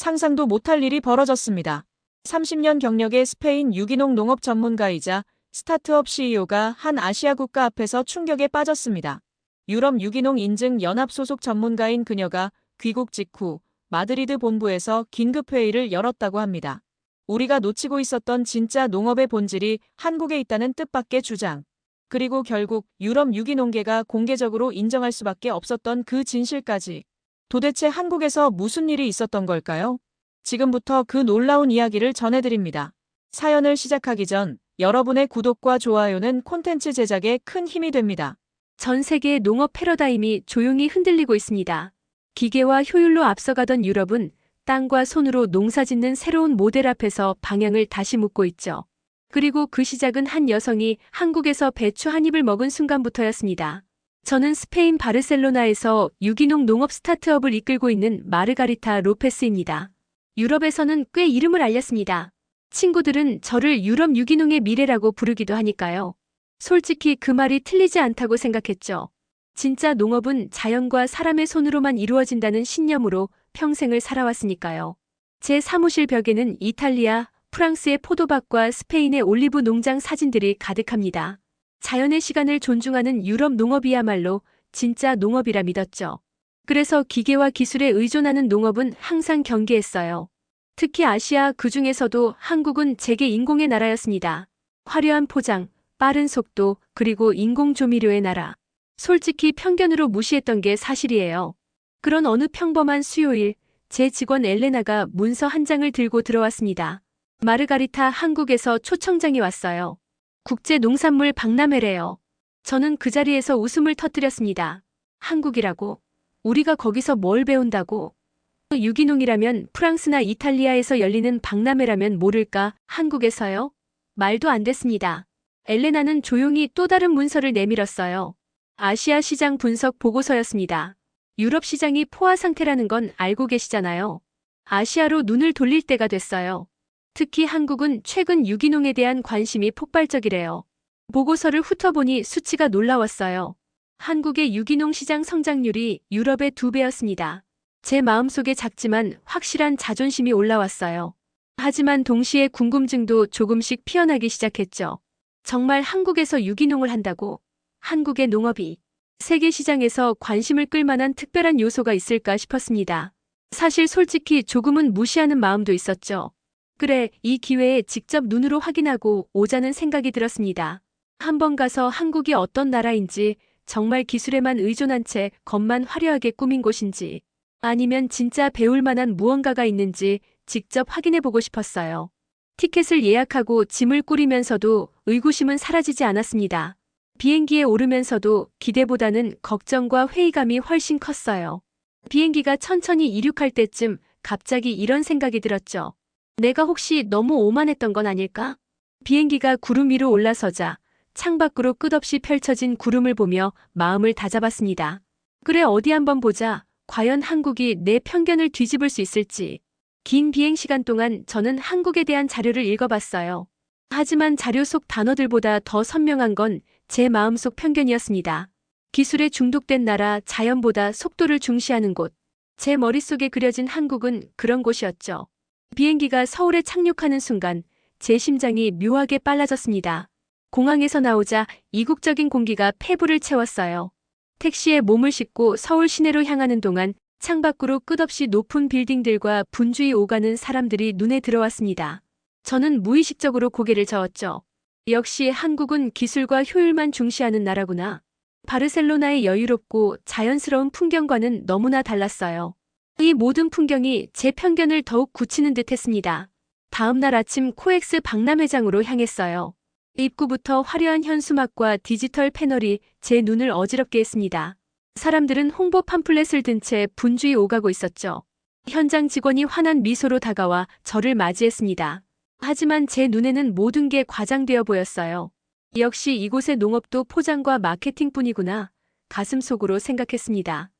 상상도 못할 일이 벌어졌습니다. 30년 경력의 스페인 유기농 농업 전문가이자 스타트업 CEO가 한 아시아 국가 앞에서 충격에 빠졌습니다. 유럽 유기농 인증 연합 소속 전문가인 그녀가 귀국 직후 마드리드 본부에서 긴급 회의를 열었다고 합니다. 우리가 놓치고 있었던 진짜 농업의 본질이 한국에 있다는 뜻밖의 주장. 그리고 결국 유럽 유기농계가 공개적으로 인정할 수밖에 없었던 그 진실까지. 도대체 한국에서 무슨 일이 있었던 걸까요? 지금부터 그 놀라운 이야기를 전해드립니다. 사연을 시작하기 전 여러분의 구독과 좋아요는 콘텐츠 제작에 큰 힘이 됩니다. 전 세계의 농업 패러다임이 조용히 흔들리고 있습니다. 기계와 효율로 앞서가던 유럽은 땅과 손으로 농사 짓는 새로운 모델 앞에서 방향을 다시 묻고 있죠. 그리고 그 시작은 한 여성이 한국에서 배추 한 입을 먹은 순간부터였습니다. 저는 스페인 바르셀로나에서 유기농 농업 스타트업을 이끌고 있는 마르가리타 로페스입니다. 유럽에서는 꽤 이름을 알렸습니다. 친구들은 저를 유럽 유기농의 미래라고 부르기도 하니까요. 솔직히 그 말이 틀리지 않다고 생각했죠. 진짜 농업은 자연과 사람의 손으로만 이루어진다는 신념으로 평생을 살아왔으니까요. 제 사무실 벽에는 이탈리아, 프랑스의 포도밭과 스페인의 올리브 농장 사진들이 가득합니다. 자연의 시간을 존중하는 유럽 농업이야말로 진짜 농업이라 믿었죠. 그래서 기계와 기술에 의존하는 농업은 항상 경계했어요. 특히 아시아 그 중에서도 한국은 제게 인공의 나라였습니다. 화려한 포장, 빠른 속도, 그리고 인공 조미료의 나라. 솔직히 편견으로 무시했던 게 사실이에요. 그런 어느 평범한 수요일, 제 직원 엘레나가 문서 한 장을 들고 들어왔습니다. 마르가리타 한국에서 초청장이 왔어요. 국제 농산물 박람회래요. 저는 그 자리에서 웃음을 터뜨렸습니다. 한국이라고? 우리가 거기서 뭘 배운다고? 유기농이라면 프랑스나 이탈리아에서 열리는 박람회라면 모를까 한국에서요? 말도 안 됐습니다. 엘레나는 조용히 또 다른 문서를 내밀었어요. 아시아 시장 분석 보고서였습니다. 유럽 시장이 포화 상태라는 건 알고 계시잖아요. 아시아로 눈을 돌릴 때가 됐어요. 특히 한국은 최근 유기농에 대한 관심이 폭발적이래요. 보고서를 훑어보니 수치가 놀라웠어요. 한국의 유기농 시장 성장률이 유럽의 두 배였습니다. 제 마음속에 작지만 확실한 자존심이 올라왔어요. 하지만 동시에 궁금증도 조금씩 피어나기 시작했죠. 정말 한국에서 유기농을 한다고? 한국의 농업이 세계 시장에서 관심을 끌만한 특별한 요소가 있을까 싶었습니다. 사실 솔직히 조금은 무시하는 마음도 있었죠. 그래, 이 기회에 직접 눈으로 확인하고 오자는 생각이 들었습니다. 한번 가서 한국이 어떤 나라인지, 정말 기술에만 의존한 채 겉만 화려하게 꾸민 곳인지, 아니면 진짜 배울 만한 무언가가 있는지 직접 확인해 보고 싶었어요. 티켓을 예약하고 짐을 꾸리면서도 의구심은 사라지지 않았습니다. 비행기에 오르면서도 기대보다는 걱정과 회의감이 훨씬 컸어요. 비행기가 천천히 이륙할 때쯤 갑자기 이런 생각이 들었죠. 내가 혹시 너무 오만했던 건 아닐까? 비행기가 구름 위로 올라서자 창밖으로 끝없이 펼쳐진 구름을 보며 마음을 다잡았습니다. 그래 어디 한번 보자. 과연 한국이 내 편견을 뒤집을 수 있을지. 긴 비행 시간 동안 저는 한국에 대한 자료를 읽어봤어요. 하지만 자료 속 단어들보다 더 선명한 건 제 마음속 편견이었습니다. 기술에 중독된 나라, 자연보다 속도를 중시하는 곳. 제 머릿속에 그려진 한국은 그런 곳이었죠. 비행기가 서울에 착륙하는 순간 제 심장이 묘하게 빨라졌습니다. 공항에서 나오자 이국적인 공기가 폐부를 채웠어요. 택시에 몸을 싣고 서울 시내로 향하는 동안 창밖으로 끝없이 높은 빌딩들과 분주히 오가는 사람들이 눈에 들어왔습니다. 저는 무의식적으로 고개를 저었죠. 역시 한국은 기술과 효율만 중시하는 나라구나. 바르셀로나의 여유롭고 자연스러운 풍경과는 너무나 달랐어요. 이 모든 풍경이 제 편견을 더욱 굳히는 듯 했습니다. 다음 날 아침 코엑스 박람회장으로 향했어요. 입구부터 화려한 현수막과 디지털 패널이 제 눈을 어지럽게 했습니다. 사람들은 홍보 팜플렛을 든 채 분주히 오가고 있었죠. 현장 직원이 환한 미소로 다가와 저를 맞이했습니다. 하지만 제 눈에는 모든 게 과장되어 보였어요. 역시 이곳의 농업도 포장과 마케팅뿐이구나. 가슴 속으로 생각했습니다.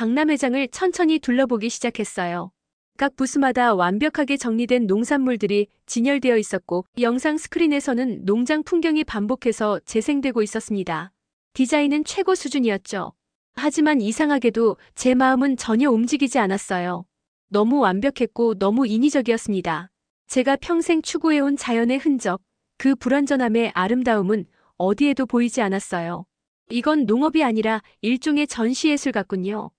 박람 회장을 천천히 둘러보기 시작했어요. 각 부스마다 완벽하게 정리된 농산물들이 진열되어 있었고 영상 스크린에서는 농장 풍경이 반복해서 재생되고 있었습니다. 디자인은 최고 수준이었죠. 하지만 이상하게도 제 마음은 전혀 움직이지 않았어요. 너무 완벽했고 너무 인위적이었습니다. 제가 평생 추구해온 자연의 흔적, 그 불완전함의 아름다움은 어디에도 보이지 않았어요. 이건 농업이 아니라 일종의 전시예술 같군요.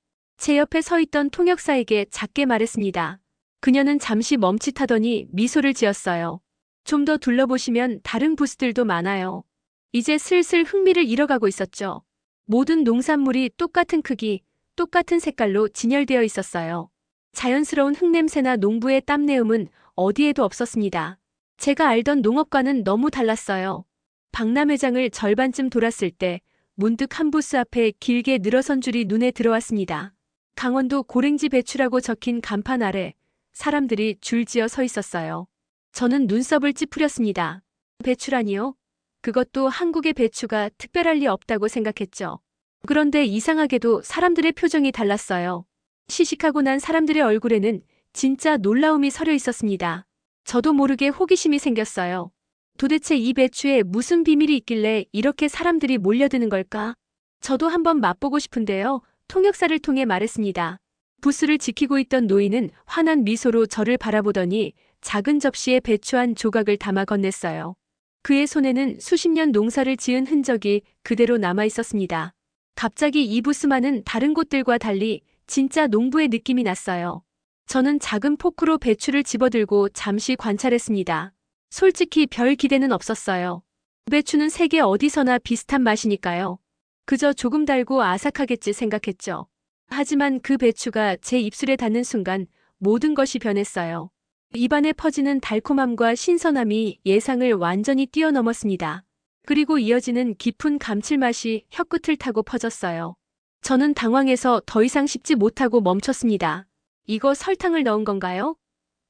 제 옆에 서 있던 통역사에게 작게 말했습니다. 그녀는 잠시 멈칫하더니 미소를 지었어요. 좀 더 둘러보시면 다른 부스들도 많아요. 이제 슬슬 흥미를 잃어가고 있었죠. 모든 농산물이 똑같은 크기, 똑같은 색깔로 진열되어 있었어요. 자연스러운 흙냄새나 농부의 땀내음은 어디에도 없었습니다. 제가 알던 농업과는 너무 달랐어요. 박람회장을 절반쯤 돌았을 때 문득 한 부스 앞에 길게 늘어선 줄이 눈에 들어왔습니다. 강원도 고랭지 배추라고 적힌 간판 아래 사람들이 줄지어 서 있었어요. 저는 눈썹을 찌푸렸습니다. 배추라니요? 그것도 한국의 배추가 특별할 리 없다고 생각했죠. 그런데 이상하게도 사람들의 표정이 달랐어요. 시식하고 난 사람들의 얼굴에는 진짜 놀라움이 서려 있었습니다. 저도 모르게 호기심이 생겼어요. 도대체 이 배추에 무슨 비밀이 있길래 이렇게 사람들이 몰려드는 걸까? 저도 한번 맛보고 싶은데요. 통역사를 통해 말했습니다. 부스를 지키고 있던 노인은 환한 미소로 저를 바라보더니 작은 접시에 배추 한 조각을 담아 건넸어요. 그의 손에는 수십 년 농사를 지은 흔적이 그대로 남아 있었습니다. 갑자기 이 부스만은 다른 곳들과 달리 진짜 농부의 느낌이 났어요. 저는 작은 포크로 배추를 집어들고 잠시 관찰했습니다. 솔직히 별 기대는 없었어요. 배추는 세계 어디서나 비슷한 맛이니까요. 그저 조금 달고 아삭하겠지 생각했죠. 하지만 그 배추가 제 입술에 닿는 순간 모든 것이 변했어요. 입안에 퍼지는 달콤함과 신선함이 예상을 완전히 뛰어넘었습니다. 그리고 이어지는 깊은 감칠맛이 혀끝을 타고 퍼졌어요. 저는 당황해서 더 이상 씹지 못하고 멈췄습니다. 이거 설탕을 넣은 건가요?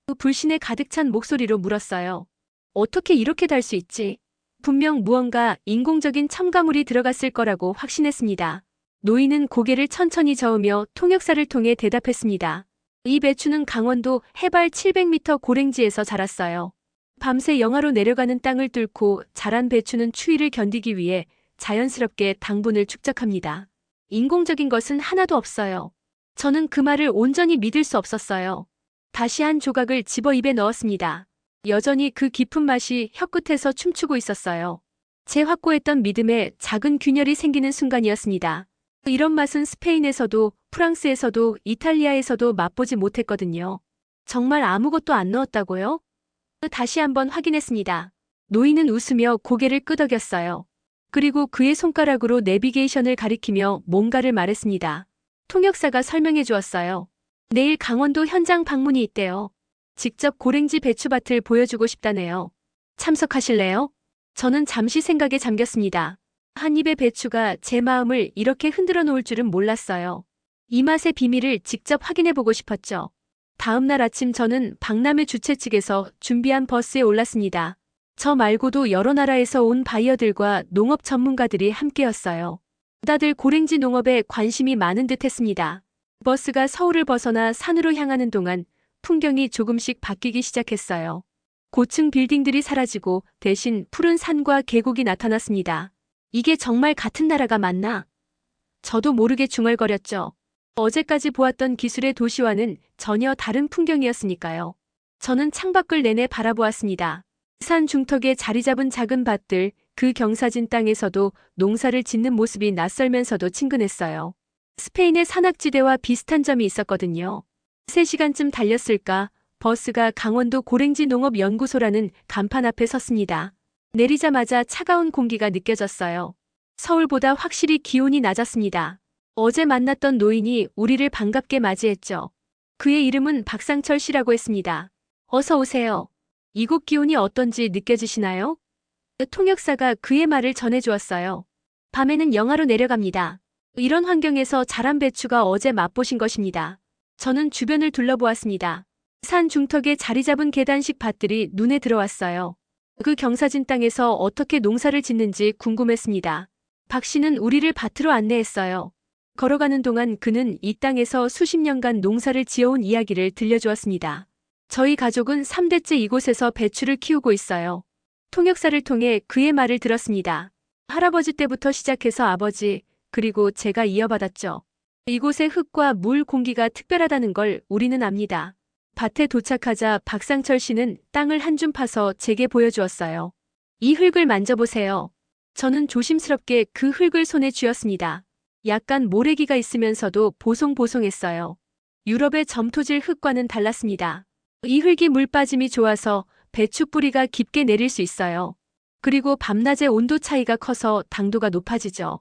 그 불신에 가득 찬 목소리로 물었어요. 어떻게 이렇게 달 수 있지? 분명 무언가 인공적인 첨가물이 들어갔을 거라고 확신했습니다. 노인은 고개를 천천히 저으며 통역사를 통해 대답했습니다. 이 배추는 강원도 해발 700m 고랭지에서 자랐어요. 밤새 영하로 내려가는 땅을 뚫고 자란 배추는 추위를 견디기 위해 자연스럽게 당분을 축적합니다. 인공적인 것은 하나도 없어요. 저는 그 말을 온전히 믿을 수 없었어요. 다시 한 조각을 집어 입에 넣었습니다. 여전히 그 깊은 맛이 혀끝에서 춤추고 있었어요. 제 확고했던 믿음에 작은 균열이 생기는 순간이었습니다. 이런 맛은 스페인에서도 프랑스에서도 이탈리아에서도 맛보지 못했거든요. 정말 아무것도 안 넣었다고요? 다시 한번 확인했습니다. 노인은 웃으며 고개를 끄덕였어요. 그리고 그의 손가락으로 내비게이션을 가리키며 뭔가를 말했습니다. 통역사가 설명해 주었어요. 내일 강원도 현장 방문이 있대요. 직접 고랭지 배추밭을 보여주고 싶다네요. 참석하실래요? 저는 잠시 생각에 잠겼습니다. 한 입의 배추가 제 마음을 이렇게 흔들어 놓을 줄은 몰랐어요. 이 맛의 비밀을 직접 확인해 보고 싶었죠. 다음 날 아침 저는 박람회 주최 측에서 준비한 버스에 올랐습니다. 저 말고도 여러 나라에서 온 바이어들과 농업 전문가들이 함께였어요. 다들 고랭지 농업에 관심이 많은 듯 했습니다. 버스가 서울을 벗어나 산으로 향하는 동안 풍경이 조금씩 바뀌기 시작했어요. 고층 빌딩들이 사라지고 대신 푸른 산과 계곡이 나타났습니다. 이게 정말 같은 나라가 맞나? 저도 모르게 중얼거렸죠. 어제까지 보았던 기술의 도시와는 전혀 다른 풍경이었으니까요. 저는 창밖을 내내 바라보았습니다. 산 중턱에 자리 잡은 작은 밭들, 그 경사진 땅에서도 농사를 짓는 모습이 낯설면서도 친근했어요. 스페인의 산악지대와 비슷한 점이 있었거든요. 3시간쯤 달렸을까 버스가 강원도 고랭지 농업연구소라는 간판 앞에 섰습니다. 내리자마자 차가운 공기가 느껴졌어요. 서울보다 확실히 기온이 낮았습니다. 어제 만났던 노인이 우리를 반갑게 맞이했죠. 그의 이름은 박상철 씨라고 했습니다. 어서 오세요. 이곳 기온이 어떤지 느껴지시나요? 통역사가 그의 말을 전해주었어요. 밤에는 영하로 내려갑니다. 이런 환경에서 자란 배추가 어제 맛보신 것입니다. 저는 주변을 둘러보았습니다. 산 중턱에 자리 잡은 계단식 밭들이 눈에 들어왔어요. 그 경사진 땅에서 어떻게 농사를 짓는지 궁금했습니다. 박 씨는 우리를 밭으로 안내했어요. 걸어가는 동안 그는 이 땅에서 수십 년간 농사를 지어온 이야기를 들려주었습니다. 저희 가족은 3대째 이곳에서 배추를 키우고 있어요. 통역사를 통해 그의 말을 들었습니다. 할아버지 때부터 시작해서 아버지, 그리고 제가 이어받았죠. 이곳의 흙과 물 공기가 특별하다는 걸 우리는 압니다. 밭에 도착하자 박상철 씨는 땅을 한 줌 파서 제게 보여주었어요. 이 흙을 만져보세요. 저는 조심스럽게 그 흙을 손에 쥐었습니다. 약간 모래기가 있으면서도 보송보송했어요. 유럽의 점토질 흙과는 달랐습니다. 이 흙이 물 빠짐이 좋아서 배추 뿌리가 깊게 내릴 수 있어요. 그리고 밤낮의 온도 차이가 커서 당도가 높아지죠.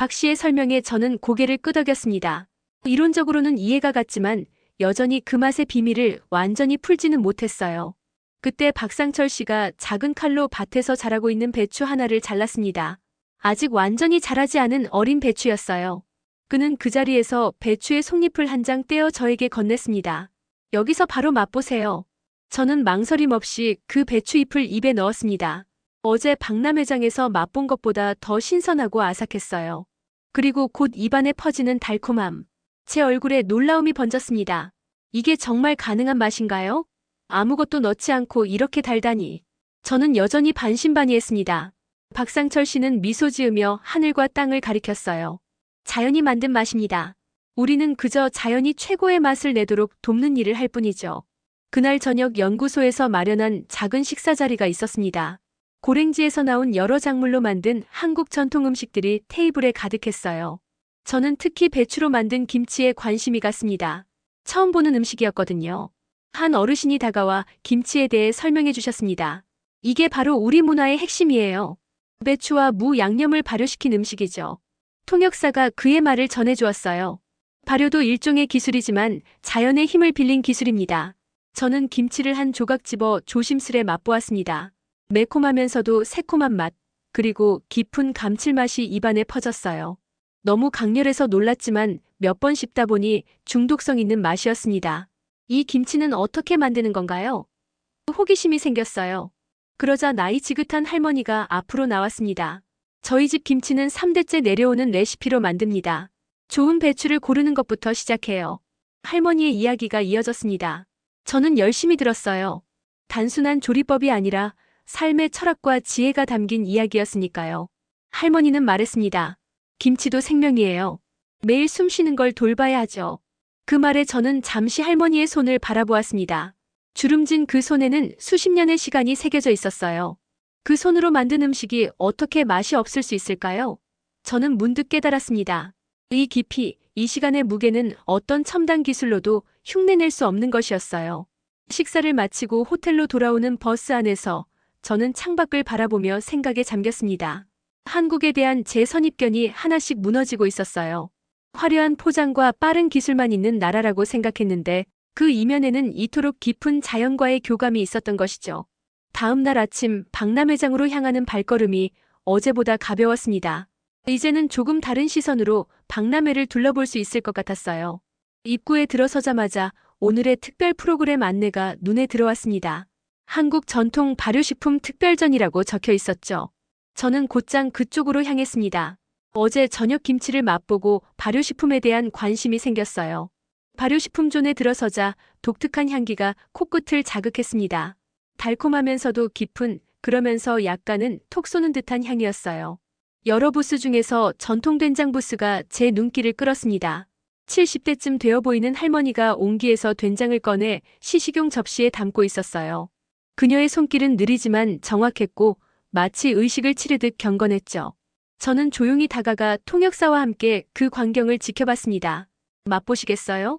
박 씨의 설명에 저는 고개를 끄덕였습니다. 이론적으로는 이해가 갔지만 여전히 그 맛의 비밀을 완전히 풀지는 못했어요. 그때 박상철 씨가 작은 칼로 밭에서 자라고 있는 배추 하나를 잘랐습니다. 아직 완전히 자라지 않은 어린 배추였어요. 그는 그 자리에서 배추의 속잎을 한 장 떼어 저에게 건넸습니다. 여기서 바로 맛보세요. 저는 망설임 없이 그 배추 잎을 입에 넣었습니다. 어제 박람회장에서 맛본 것보다 더 신선하고 아삭했어요. 그리고 곧 입안에 퍼지는 달콤함. 제 얼굴에 놀라움이 번졌습니다. 이게 정말 가능한 맛인가요? 아무것도 넣지 않고 이렇게 달다니. 저는 여전히 반신반의했습니다. 박상철 씨는 미소 지으며 하늘과 땅을 가리켰어요. 자연이 만든 맛입니다. 우리는 그저 자연이 최고의 맛을 내도록 돕는 일을 할 뿐이죠. 그날 저녁 연구소에서 마련한 작은 식사 자리가 있었습니다. 고랭지에서 나온 여러 작물로 만든 한국 전통 음식들이 테이블에 가득했어요. 저는 특히 배추로 만든 김치에 관심이 갔습니다. 처음 보는 음식이었거든요. 한 어르신이 다가와 김치에 대해 설명해 주셨습니다. 이게 바로 우리 문화의 핵심이에요. 배추와 무 양념을 발효시킨 음식이죠. 통역사가 그의 말을 전해 주었어요. 발효도 일종의 기술이지만 자연의 힘을 빌린 기술입니다. 저는 김치를 한 조각 집어 조심스레 맛보았습니다. 매콤하면서도 새콤한 맛, 그리고 깊은 감칠맛이 입안에 퍼졌어요. 너무 강렬해서 놀랐지만 몇 번 씹다 보니 중독성 있는 맛이었습니다. 이 김치는 어떻게 만드는 건가요? 호기심이 생겼어요. 그러자 나이 지긋한 할머니가 앞으로 나왔습니다. 저희 집 김치는 3대째 내려오는 레시피로 만듭니다. 좋은 배추를 고르는 것부터 시작해요. 할머니의 이야기가 이어졌습니다. 저는 열심히 들었어요. 단순한 조리법이 아니라 삶의 철학과 지혜가 담긴 이야기였으니까요. 할머니는 말했습니다. 김치도 생명이에요. 매일 숨 쉬는 걸 돌봐야 하죠. 그 말에 저는 잠시 할머니의 손을 바라보았습니다. 주름진 그 손에는 수십 년의 시간이 새겨져 있었어요. 그 손으로 만든 음식이 어떻게 맛이 없을 수 있을까요? 저는 문득 깨달았습니다. 이 깊이, 이 시간의 무게는 어떤 첨단 기술로도 흉내낼 수 없는 것이었어요. 식사를 마치고 호텔로 돌아오는 버스 안에서 저는 창밖을 바라보며 생각에 잠겼습니다. 한국에 대한 제 선입견이 하나씩 무너지고 있었어요. 화려한 포장과 빠른 기술만 있는 나라라고 생각했는데 그 이면에는 이토록 깊은 자연과의 교감이 있었던 것이죠. 다음 날 아침 박람회장으로 향하는 발걸음이 어제보다 가벼웠습니다. 이제는 조금 다른 시선으로 박람회를 둘러볼 수 있을 것 같았어요. 입구에 들어서자마자 오늘의 특별 프로그램 안내가 눈에 들어왔습니다. 한국 전통 발효식품 특별전이라고 적혀 있었죠. 저는 곧장 그쪽으로 향했습니다. 어제 저녁 김치를 맛보고 발효식품에 대한 관심이 생겼어요. 발효식품존에 들어서자 독특한 향기가 코끝을 자극했습니다. 달콤하면서도 깊은, 그러면서 약간은 톡 쏘는 듯한 향이었어요. 여러 부스 중에서 전통 된장 부스가 제 눈길을 끌었습니다. 70대쯤 되어 보이는 할머니가 옹기에서 된장을 꺼내 시식용 접시에 담고 있었어요. 그녀의 손길은 느리지만 정확했고 마치 의식을 치르듯 경건했죠. 저는 조용히 다가가 통역사와 함께 그 광경을 지켜봤습니다. 맛보시겠어요?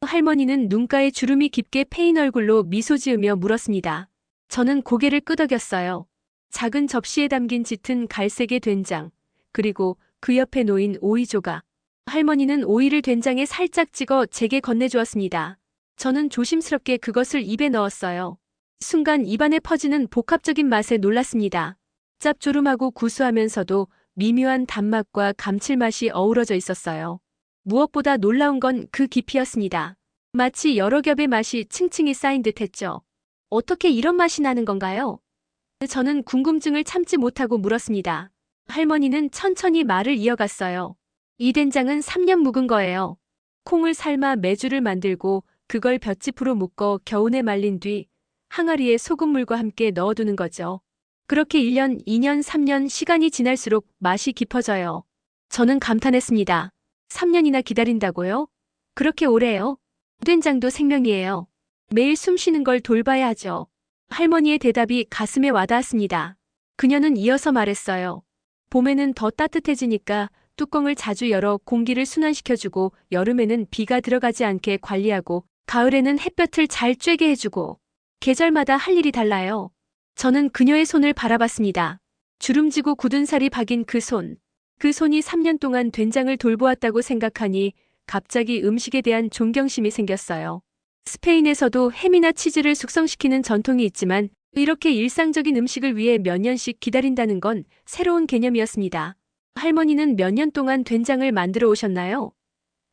할머니는 눈가에 주름이 깊게 패인 얼굴로 미소 지으며 물었습니다. 저는 고개를 끄덕였어요. 작은 접시에 담긴 짙은 갈색의 된장, 그리고 그 옆에 놓인 오이 조각. 할머니는 오이를 된장에 살짝 찍어 제게 건네주었습니다. 저는 조심스럽게 그것을 입에 넣었어요. 순간 입안에 퍼지는 복합적인 맛에 놀랐습니다. 짭조름하고 구수하면서도 미묘한 단맛과 감칠맛이 어우러져 있었어요. 무엇보다 놀라운 건 그 깊이였습니다. 마치 여러 겹의 맛이 층층이 쌓인 듯 했죠. 어떻게 이런 맛이 나는 건가요? 저는 궁금증을 참지 못하고 물었습니다. 할머니는 천천히 말을 이어갔어요. 이 된장은 3년 묵은 거예요. 콩을 삶아 메주를 만들고 그걸 볏짚으로 묶어 겨우내 말린 뒤 항아리에 소금물과 함께 넣어두는 거죠. 그렇게 1년, 2년, 3년 시간이 지날수록 맛이 깊어져요. 저는 감탄했습니다. 3년이나 기다린다고요? 그렇게 오래요? 된장도 생명이에요. 매일 숨 쉬는 걸 돌봐야 하죠. 할머니의 대답이 가슴에 와닿았습니다. 그녀는 이어서 말했어요. 봄에는 더 따뜻해지니까 뚜껑을 자주 열어 공기를 순환시켜주고 여름에는 비가 들어가지 않게 관리하고 가을에는 햇볕을 잘 쬐게 해주고 계절마다 할 일이 달라요. 저는 그녀의 손을 바라봤습니다. 주름지고 굳은 살이 박인 그 손. 그 손이 3년 동안 된장을 돌보았다고 생각하니 갑자기 음식에 대한 존경심이 생겼어요. 스페인에서도 햄이나 치즈를 숙성시키는 전통이 있지만 이렇게 일상적인 음식을 위해 몇 년씩 기다린다는 건 새로운 개념이었습니다. 할머니는 몇 년 동안 된장을 만들어 오셨나요?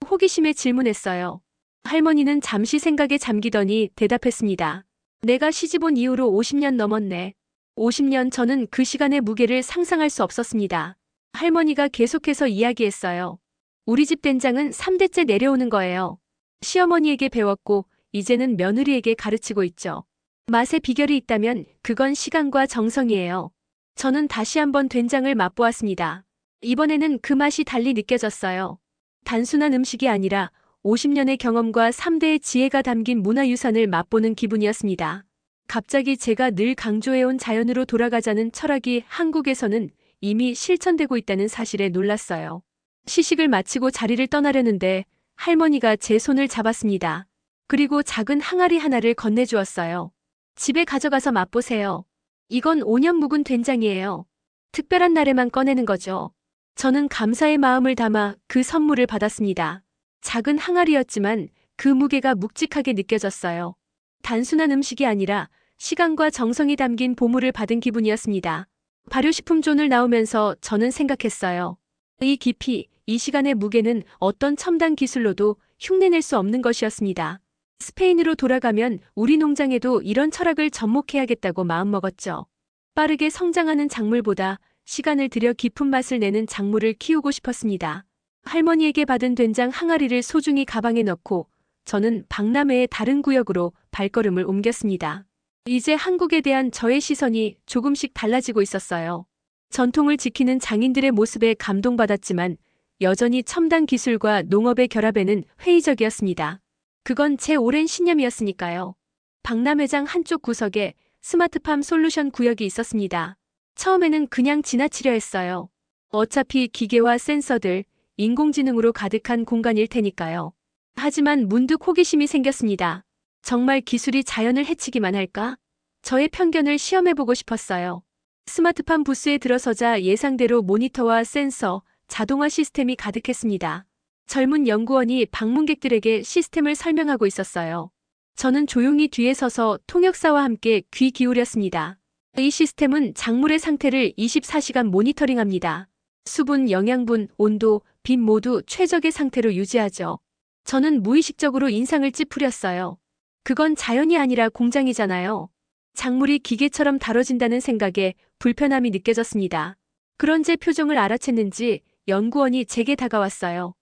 호기심에 질문했어요. 할머니는 잠시 생각에 잠기더니 대답했습니다. 내가 시집온 이후로 50년 넘었네. 50년 저는 그 시간의 무게를 상상할 수 없었습니다. 할머니가 계속해서 이야기했어요. 우리 집 된장은 3대째 내려오는 거예요. 시어머니에게 배웠고 이제는 며느리에게 가르치고 있죠. 맛의 비결이 있다면 그건 시간과 정성이에요. 저는 다시 한번 된장을 맛보았습니다. 이번에는 그 맛이 달리 느껴졌어요. 단순한 음식이 아니라 50년의 경험과 3대의 지혜가 담긴 문화유산을 맛보는 기분이었습니다. 갑자기 제가 늘 강조해온 자연으로 돌아가자는 철학이 한국에서는 이미 실천되고 있다는 사실에 놀랐어요. 시식을 마치고 자리를 떠나려는데 할머니가 제 손을 잡았습니다. 그리고 작은 항아리 하나를 건네주었어요. 집에 가져가서 맛보세요. 이건 5년 묵은 된장이에요. 특별한 날에만 꺼내는 거죠. 저는 감사의 마음을 담아 그 선물을 받았습니다. 작은 항아리였지만 그 무게가 묵직하게 느껴졌어요. 단순한 음식이 아니라 시간과 정성이 담긴 보물을 받은 기분이었습니다. 발효식품 존을 나오면서 저는 생각했어요. 이 깊이, 이 시간의 무게는 어떤 첨단 기술로도 흉내낼 수 없는 것이었습니다. 스페인으로 돌아가면 우리 농장에도 이런 철학을 접목해야겠다고 마음먹었죠. 빠르게 성장하는 작물보다 시간을 들여 깊은 맛을 내는 작물을 키우고 싶었습니다. 할머니에게 받은 된장 항아리를 소중히 가방에 넣고 저는 박람회의 다른 구역으로 발걸음을 옮겼습니다. 이제 한국에 대한 저의 시선이 조금씩 달라지고 있었어요. 전통을 지키는 장인들의 모습에 감동받았지만 여전히 첨단 기술과 농업의 결합에는 회의적이었습니다. 그건 제 오랜 신념이었으니까요. 박람회장 한쪽 구석에 스마트팜 솔루션 구역이 있었습니다. 처음에는 그냥 지나치려 했어요. 어차피 기계와 센서들, 인공지능으로 가득한 공간일 테니까요. 하지만 문득 호기심이 생겼습니다. 정말 기술이 자연을 해치기만 할까? 저의 편견을 시험해보고 싶었어요. 스마트팜 부스에 들어서자 예상대로 모니터와 센서, 자동화 시스템이 가득했습니다. 젊은 연구원이 방문객들에게 시스템을 설명하고 있었어요. 저는 조용히 뒤에 서서 통역사와 함께 귀 기울였습니다. 이 시스템은 작물의 상태를 24시간 모니터링합니다. 수분, 영양분, 온도, 빛 모두 최적의 상태로 유지하죠. 저는 무의식적으로 인상을 찌푸렸어요. 그건 자연이 아니라 공장이잖아요. 작물이 기계처럼 다뤄진다는 생각에 불편함이 느껴졌습니다. 그런 제 표정을 알아챘는지 연구원이 제게 다가왔어요.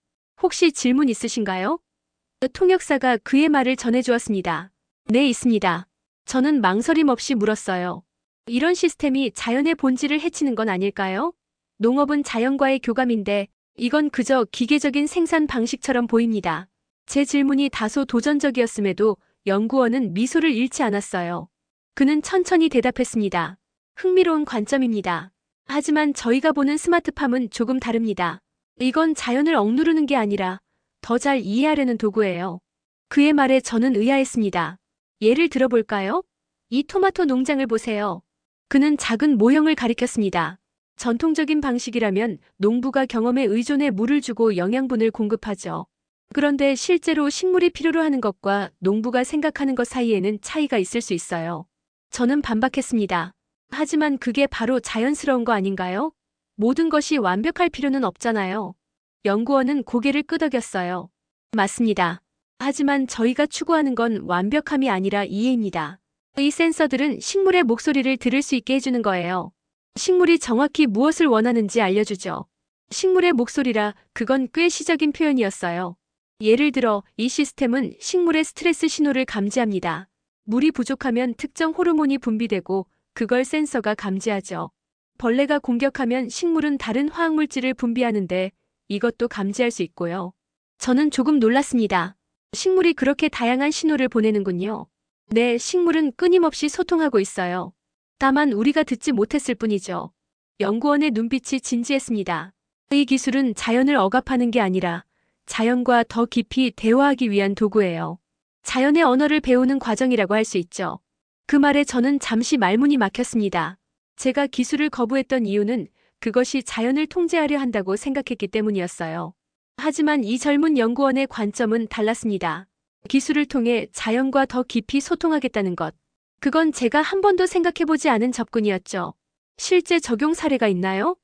혹시 질문 있으신가요? 통역사가 그의 말을 전해주었습니다. 네, 있습니다. 저는 망설임 없이 물었어요. 이런 시스템이 자연의 본질을 해치는 건 아닐까요? 농업은 자연과의 교감인데 이건 그저 기계적인 생산 방식처럼 보입니다. 제 질문이 다소 도전적이었음에도 연구원은 미소를 잃지 않았어요. 그는 천천히 대답했습니다. 흥미로운 관점입니다. 하지만 저희가 보는 스마트팜은 조금 다릅니다. 이건 자연을 억누르는 게 아니라 더 잘 이해하려는 도구예요. 그의 말에 저는 의아했습니다. 예를 들어볼까요? 이 토마토 농장을 보세요. 그는 작은 모형을 가리켰습니다. 전통적인 방식이라면 농부가 경험에 의존해 물을 주고 영양분을 공급하죠. 그런데 실제로 식물이 필요로 하는 것과 농부가 생각하는 것 사이에는 차이가 있을 수 있어요. 저는 반박했습니다. 하지만 그게 바로 자연스러운 거 아닌가요? 모든 것이 완벽할 필요는 없잖아요. 연구원은 고개를 끄덕였어요. 맞습니다. 하지만 저희가 추구하는 건 완벽함이 아니라 이해입니다. 이 센서들은 식물의 목소리를 들을 수 있게 해주는 거예요. 식물이 정확히 무엇을 원하는지 알려주죠. 식물의 목소리라 그건 꽤 시적인 표현이었어요. 예를 들어 이 시스템은 식물의 스트레스 신호를 감지합니다. 물이 부족하면 특정 호르몬이 분비되고 그걸 센서가 감지하죠. 벌레가 공격하면 식물은 다른 화학물질을 분비하는데 이것도 감지할 수 있고요. 저는 조금 놀랐습니다. 식물이 그렇게 다양한 신호를 보내는군요. 네, 식물은 끊임없이 소통하고 있어요. 다만 우리가 듣지 못했을 뿐이죠. 연구원의 눈빛이 진지했습니다. 이 기술은 자연을 억압하는 게 아니라 자연과 더 깊이 대화하기 위한 도구예요. 자연의 언어를 배우는 과정이라고 할 수 있죠. 그 말에 저는 잠시 말문이 막혔습니다. 제가 기술을 거부했던 이유는 그것이 자연을 통제하려 한다고 생각했기 때문이었어요. 하지만 이 젊은 연구원의 관점은 달랐습니다. 기술을 통해 자연과 더 깊이 소통하겠다는 것. 그건 제가 한 번도 생각해보지 않은 접근이었죠. 실제 적용 사례가 있나요?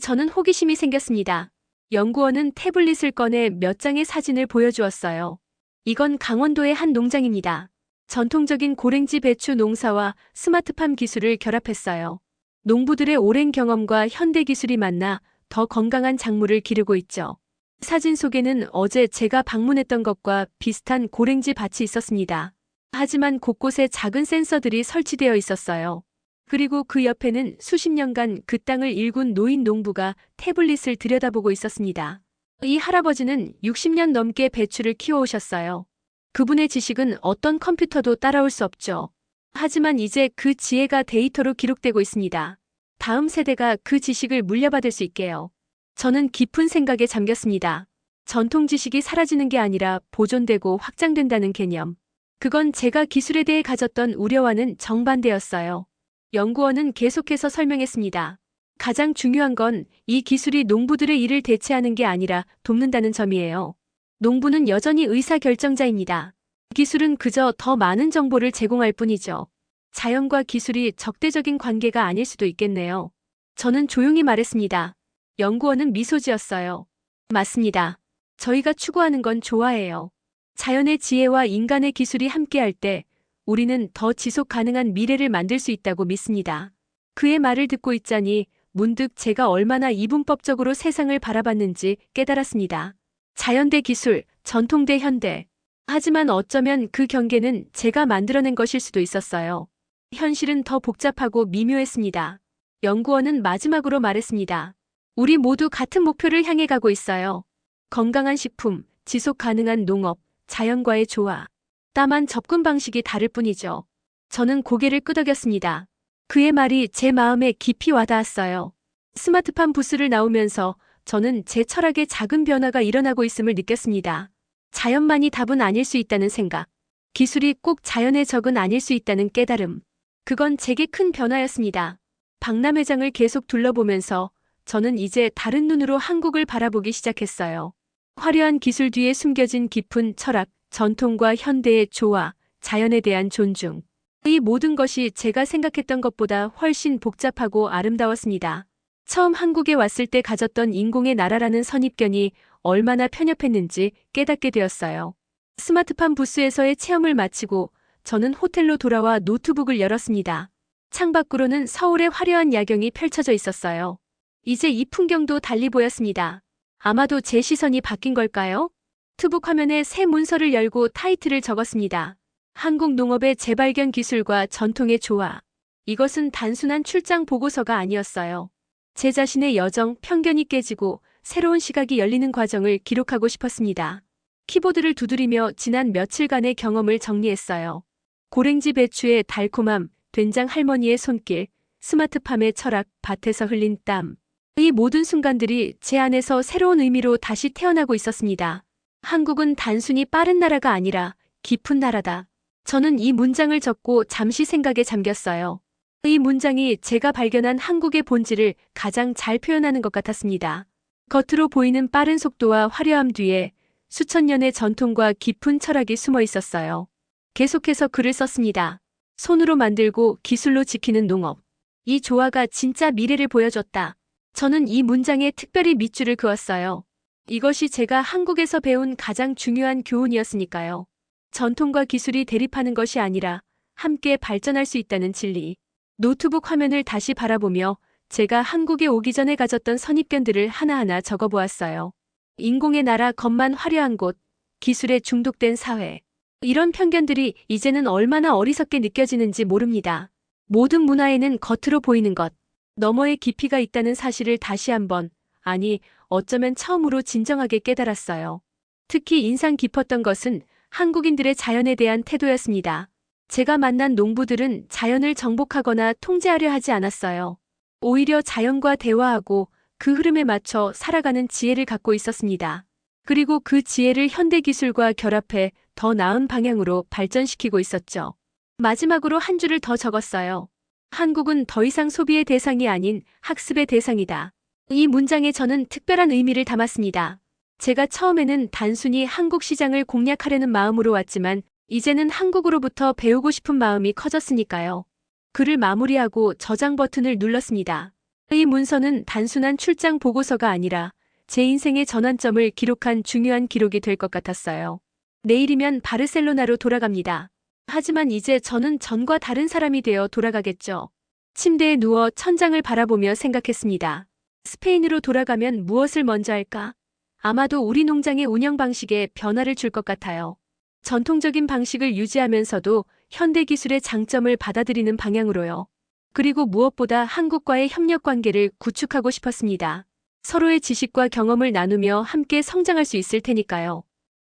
저는 호기심이 생겼습니다. 연구원은 태블릿을 꺼내 몇 장의 사진을 보여주었어요. 이건 강원도의 한 농장입니다. 전통적인 고랭지 배추 농사와 스마트팜 기술을 결합했어요. 농부들의 오랜 경험과 현대 기술이 만나 더 건강한 작물을 기르고 있죠. 사진 속에는 어제 제가 방문했던 것과 비슷한 고랭지 밭이 있었습니다. 하지만 곳곳에 작은 센서들이 설치되어 있었어요. 그리고 그 옆에는 수십 년간 그 땅을 일군 노인 농부가 태블릿을 들여다보고 있었습니다. 이 할아버지는 60년 넘게 배추를 키워오셨어요. 그분의 지식은 어떤 컴퓨터도 따라올 수 없죠. 하지만 이제 그 지혜가 데이터로 기록되고 있습니다. 다음 세대가 그 지식을 물려받을 수 있게요. 저는 깊은 생각에 잠겼습니다. 전통 지식이 사라지는 게 아니라 보존되고 확장된다는 개념. 그건 제가 기술에 대해 가졌던 우려와는 정반대였어요. 연구원은 계속해서 설명했습니다. 가장 중요한 건 이 기술이 농부들의 일을 대체하는 게 아니라 돕는다는 점이에요. 농부는 여전히 의사결정자입니다. 기술은 그저 더 많은 정보를 제공할 뿐이죠. 자연과 기술이 적대적인 관계가 아닐 수도 있겠네요. 저는 조용히 말했습니다. 연구원은 미소 지었어요. 맞습니다. 저희가 추구하는 건 좋아해요. 자연의 지혜와 인간의 기술이 함께할 때 우리는 더 지속 가능한 미래를 만들 수 있다고 믿습니다. 그의 말을 듣고 있자니 문득 제가 얼마나 이분법적으로 세상을 바라봤는지 깨달았습니다. 자연 대 기술, 전통 대 현대. 하지만 어쩌면 그 경계는 제가 만들어낸 것일 수도 있었어요. 현실은 더 복잡하고 미묘했습니다. 연구원은 마지막으로 말했습니다. 우리 모두 같은 목표를 향해 가고 있어요. 건강한 식품, 지속 가능한 농업, 자연과의 조화. 다만 접근 방식이 다를 뿐이죠. 저는 고개를 끄덕였습니다. 그의 말이 제 마음에 깊이 와닿았어요. 스마트팜 부스를 나오면서 저는 제 철학에 작은 변화가 일어나고 있음을 느꼈습니다. 자연만이 답은 아닐 수 있다는 생각. 기술이 꼭 자연의 적은 아닐 수 있다는 깨달음. 그건 제게 큰 변화였습니다. 박람회장을 계속 둘러보면서 저는 이제 다른 눈으로 한국을 바라보기 시작했어요. 화려한 기술 뒤에 숨겨진 깊은 철학, 전통과 현대의 조화, 자연에 대한 존중. 이 모든 것이 제가 생각했던 것보다 훨씬 복잡하고 아름다웠습니다. 처음 한국에 왔을 때 가졌던 인공의 나라라는 선입견이 얼마나 편협했는지 깨닫게 되었어요. 스마트팜 부스에서의 체험을 마치고 저는 호텔로 돌아와 노트북을 열었습니다. 창밖으로는 서울의 화려한 야경이 펼쳐져 있었어요. 이제 이 풍경도 달리 보였습니다. 아마도 제 시선이 바뀐 걸까요? 투북 화면에 새 문서를 열고 타이틀을 적었습니다. 한국 농업의 재발견 기술과 전통의 조화. 이것은 단순한 출장 보고서가 아니었어요. 제 자신의 여정, 편견이 깨지고 새로운 시각이 열리는 과정을 기록하고 싶었습니다. 키보드를 두드리며 지난 며칠간의 경험을 정리했어요. 고랭지 배추의 달콤함, 된장 할머니의 손길, 스마트팜의 철학, 밭에서 흘린 땀. 이 모든 순간들이 제 안에서 새로운 의미로 다시 태어나고 있었습니다. 한국은 단순히 빠른 나라가 아니라 깊은 나라다. 저는 이 문장을 적고 잠시 생각에 잠겼어요. 이 문장이 제가 발견한 한국의 본질을 가장 잘 표현하는 것 같았습니다. 겉으로 보이는 빠른 속도와 화려함 뒤에 수천 년의 전통과 깊은 철학이 숨어 있었어요. 계속해서 글을 썼습니다. 손으로 만들고 기술로 지키는 농업. 이 조화가 진짜 미래를 보여줬다. 저는 이 문장에 특별히 밑줄을 그었어요. 이것이 제가 한국에서 배운 가장 중요한 교훈이었으니까요. 전통과 기술이 대립하는 것이 아니라 함께 발전할 수 있다는 진리. 노트북 화면을 다시 바라보며 제가 한국에 오기 전에 가졌던 선입견들을 하나하나 적어보았어요. 인공의 나라 겉만 화려한 곳, 기술에 중독된 사회. 이런 편견들이 이제는 얼마나 어리석게 느껴지는지 모릅니다. 모든 문화에는 겉으로 보이는 것, 너머의 깊이가 있다는 사실을 다시 한번, 아니, 어쩌면 처음으로 진정하게 깨달았어요. 특히 인상 깊었던 것은 한국인들의 자연에 대한 태도였습니다. 제가 만난 농부들은 자연을 정복하거나 통제하려 하지 않았어요. 오히려 자연과 대화하고 그 흐름에 맞춰 살아가는 지혜를 갖고 있었습니다. 그리고 그 지혜를 현대 기술과 결합해 더 나은 방향으로 발전시키고 있었죠. 마지막으로 한 줄을 더 적었어요. 한국은 더 이상 소비의 대상이 아닌 학습의 대상이다. 이 문장에 저는 특별한 의미를 담았습니다. 제가 처음에는 단순히 한국 시장을 공략하려는 마음으로 왔지만 이제는 한국으로부터 배우고 싶은 마음이 커졌으니까요. 글을 마무리하고 저장 버튼을 눌렀습니다. 이 문서는 단순한 출장 보고서가 아니라 제 인생의 전환점을 기록한 중요한 기록이 될 것 같았어요. 내일이면 바르셀로나로 돌아갑니다. 하지만 이제 저는 전과 다른 사람이 되어 돌아가겠죠. 침대에 누워 천장을 바라보며 생각했습니다. 스페인으로 돌아가면 무엇을 먼저 할까? 아마도 우리 농장의 운영 방식에 변화를 줄 것 같아요. 전통적인 방식을 유지하면서도 현대 기술의 장점을 받아들이는 방향으로요. 그리고 무엇보다 한국과의 협력 관계를 구축하고 싶었습니다. 서로의 지식과 경험을 나누며 함께 성장할 수 있을 테니까요.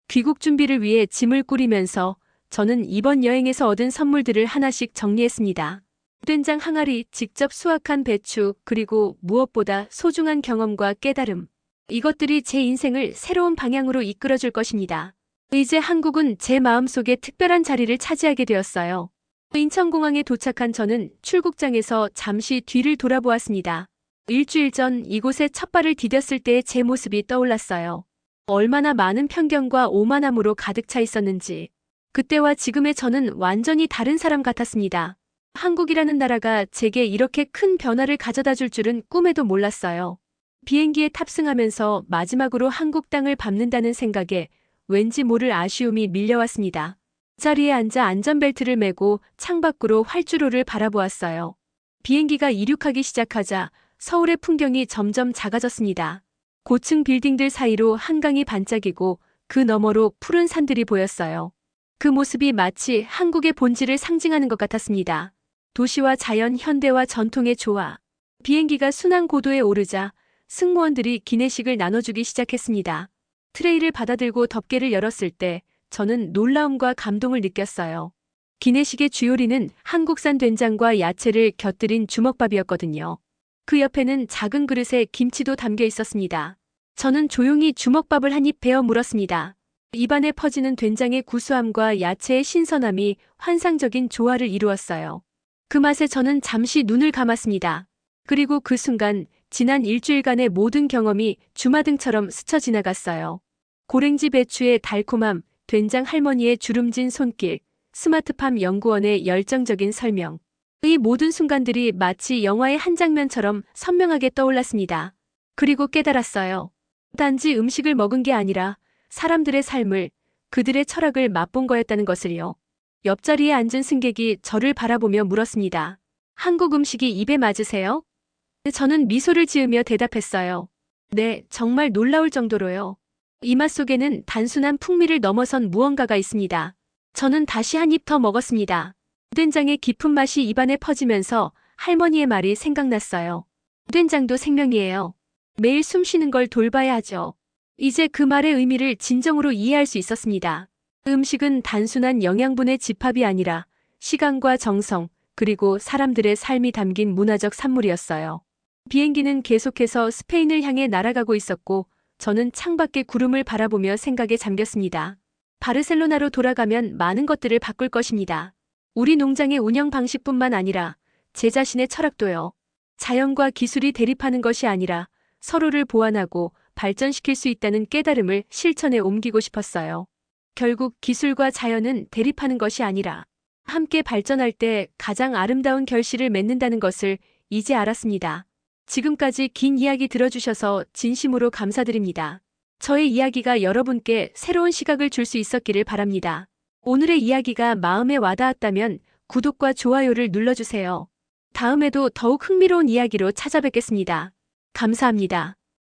귀국 준비를 위해 짐을 꾸리면서 저는 이번 여행에서 얻은 선물들을 하나씩 정리했습니다. 된장 항아리, 직접 수확한 배추, 그리고 무엇보다 소중한 경험과 깨달음. 이것들이 제 인생을 새로운 방향으로 이끌어줄 것입니다. 이제 한국은 제 마음속에 특별한 자리를 차지하게 되었어요. 인천공항에 도착한 저는 출국장에서 잠시 뒤를 돌아보았습니다. 일주일 전 이곳에 첫 발을 디뎠을 때의 제 모습이 떠올랐어요. 얼마나 많은 편견과 오만함으로 가득 차 있었는지. 그때와 지금의 저는 완전히 다른 사람 같았습니다. 한국이라는 나라가 제게 이렇게 큰 변화를 가져다 줄 줄은 꿈에도 몰랐어요. 비행기에 탑승하면서 마지막으로 한국 땅을 밟는다는 생각에 왠지 모를 아쉬움이 밀려왔습니다. 자리에 앉아 안전벨트를 매고 창밖으로 활주로를 바라보았어요. 비행기가 이륙하기 시작하자 서울의 풍경이 점점 작아졌습니다. 고층 빌딩들 사이로 한강이 반짝이고 그 너머로 푸른 산들이 보였어요. 그 모습이 마치 한국의 본질을 상징하는 것 같았습니다. 도시와 자연, 현대와 전통의 조화. 비행기가 순환 고도에 오르자 승무원들이 기내식을 나눠주기 시작했습니다. 트레이를 받아들고 덮개를 열었을 때 저는 놀라움과 감동을 느꼈어요. 기내식의 주요리는 한국산 된장과 야채를 곁들인 주먹밥이었거든요. 그 옆에는 작은 그릇에 김치도 담겨 있었습니다. 저는 조용히 주먹밥을 한 입 베어 물었습니다. 입안에 퍼지는 된장의 구수함과 야채의 신선함이 환상적인 조화를 이루었어요. 그 맛에 저는 잠시 눈을 감았습니다. 그리고 그 순간 지난 일주일간의 모든 경험이 주마등처럼 스쳐 지나갔어요. 고랭지 배추의 달콤함, 된장 할머니의 주름진 손길, 스마트팜 연구원의 열정적인 설명. 이 모든 순간들이 마치 영화의 한 장면처럼 선명하게 떠올랐습니다. 그리고 깨달았어요. 단지 음식을 먹은 게 아니라 사람들의 삶을, 그들의 철학을 맛본 거였다는 것을요. 옆자리에 앉은 승객이 저를 바라보며 물었습니다. 한국 음식이 입에 맞으세요? 저는 미소를 지으며 대답했어요. 네, 정말 놀라울 정도로요. 이 맛 속에는 단순한 풍미를 넘어선 무언가가 있습니다. 저는 다시 한 입 더 먹었습니다. 된장의 깊은 맛이 입안에 퍼지면서 할머니의 말이 생각났어요. 된장도 생명이에요. 매일 숨 쉬는 걸 돌봐야 하죠. 이제 그 말의 의미를 진정으로 이해할 수 있었습니다. 음식은 단순한 영양분의 집합이 아니라 시간과 정성, 그리고 사람들의 삶이 담긴 문화적 산물이었어요. 비행기는 계속해서 스페인을 향해 날아가고 있었고 저는 창밖의 구름을 바라보며 생각에 잠겼습니다. 바르셀로나로 돌아가면 많은 것들을 바꿀 것입니다. 우리 농장의 운영 방식뿐만 아니라 제 자신의 철학도요. 자연과 기술이 대립하는 것이 아니라 서로를 보완하고 발전시킬 수 있다는 깨달음을 실천에 옮기고 싶었어요. 결국 기술과 자연은 대립하는 것이 아니라 함께 발전할 때 가장 아름다운 결실을 맺는다는 것을 이제 알았습니다. 지금까지 긴 이야기 들어주셔서 진심으로 감사드립니다. 저의 이야기가 여러분께 새로운 시각을 줄 수 있었기를 바랍니다. 오늘의 이야기가 마음에 와닿았다면 구독과 좋아요를 눌러주세요. 다음에도 더욱 흥미로운 이야기로 찾아뵙겠습니다. 감사합니다.